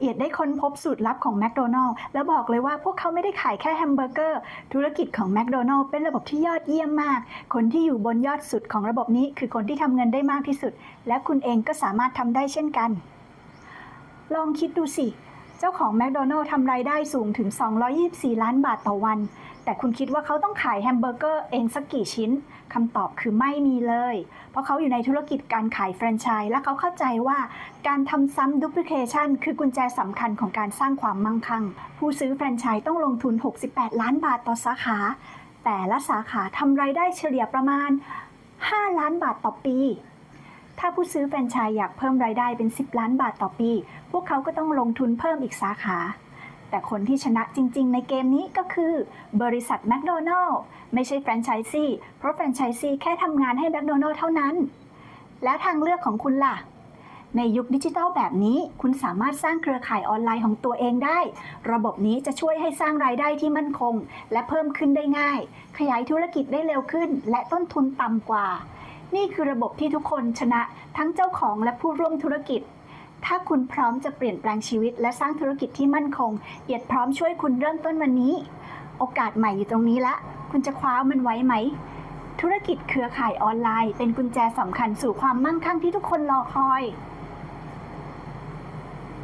เอียดได้ค้นพบสูตรลับของแมคโดนัลล์แล้วบอกเลยว่าพวกเขาไม่ได้ขายแค่แฮมเบอร์เกอร์ ธุรกิจของแมคโดนัลล์เป็นระบบที่ยอดเยี่ยมมาก คนที่อยู่บนยอดสุดของระบบนี้คือคนที่ทำเงินได้มากที่สุด และคุณเองก็สามารถทำได้เช่นกัน ลองคิดดูสิ เจ้าของแมคโดนัลล์ทำรายได้สูงถึง 224 ล้านบาทต่อวัน แต่คุณคิดว่าเขาต้องขายแฮมเบอร์เกอร์เองสักกี่ชิ้นคำตอบคือไม่มีเลย เพราะเขาอยู่ในธุรกิจการขายแฟรนไชส์และเขาเข้าใจว่าการทำซ้ำดูพลิเคชันคือกุญแจสำคัญของการสร้างความมั่งคั่ง ผู้ซื้อแฟรนไชส์ต้องลงทุน 68 ล้านบาทต่อสาขา แต่ละสาขาทำรายได้เฉลี่ยประมาณ 5 ล้านบาทต่อปี ถ้าผู้ซื้อแฟรนไชส์อยากเพิ่มรายได้เป็น 10 ล้านบาทต่อปี พวกเขาก็ต้องลงทุนเพิ่มอีกสาขา แต่คนที่ชนะจริง ๆ ในเกมนี้ก็คือ บริษัทแมคโดนัลล์ไม่ใช่แฟรนไชส์ซีเพราะแฟรนไชส์ซีแค่ทำงานให้แมคโดนัลล์เท่านั้น แล้วทางเลือกของคุณล่ะในยุคดิจิทัลแบบนี้ คุณสามารถสร้างเครือข่ายออนไลน์ของตัวเองได้ ระบบนี้จะช่วยให้สร้างรายได้ที่มั่นคง และเพิ่มขึ้นได้ง่าย ขยายธุรกิจได้เร็วขึ้น และต้นทุนต่ำกว่า นี่คือระบบที่ทุกคนชนะทั้งเจ้าของและผู้ร่วมธุรกิจ ถ้าคุณพร้อมจะเปลี่ยนแปลงชีวิต และสร้างธุรกิจที่มั่นคง เอียดพร้อมช่วยคุณเริ่มต้นวันนี้ โอกาสใหม่อยู่ตรงนี้ละ คุณจะคว้ามันไว้ไหม ธุรกิจเครือข่ายออนไลน์ เป็นกุญแจสำคัญสู่ความมั่งคั่งที่ทุกคนรอคอย